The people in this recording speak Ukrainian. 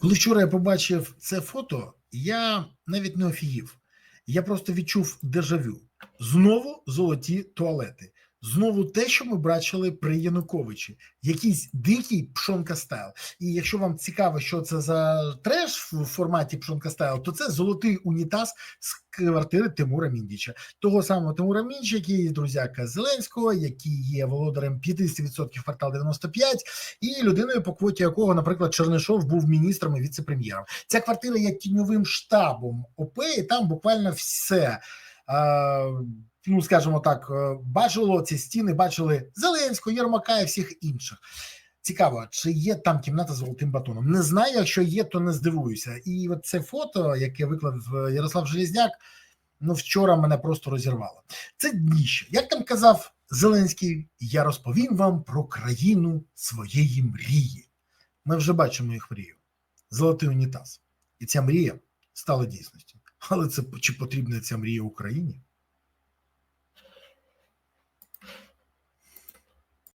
Коли вчора я побачив це фото, я навіть не офігів. Я просто відчув дежавю. Знову золоті туалети. Знову те, що ми бачили при Януковичі, якийсь дикий пшонка стайл. І якщо вам цікаво, що це за треш в форматі пшонка стайл, то це золотий унітаз з квартири Тимура Міндіча, того самого Тимура Міндіча, який є друзяка Зеленського, який є володарем 50% квартал 95, і людиною, по квоті якого, наприклад, Чернишов був міністром і віце-прем'єром. Ця квартира є тіньовим штабом ОП, і там буквально все. Ну скажімо так, е, бачило ці стіни, бачили Зеленського, Єрмака і всіх інших. Цікаво, чи є там кімната з золотим батоном? Не знаю, якщо є, то не здивуюся. І от це фото, яке виклав е, Ярослав Железняк, ну вчора мене просто розірвало. Це дніще. Як там казав Зеленський, я розповім вам про країну своєї мрії. Ми вже бачимо їх мрію. Золотий унітаз. І ця мрія стала дійсністю. Але це чи потрібна ця мрія Україні?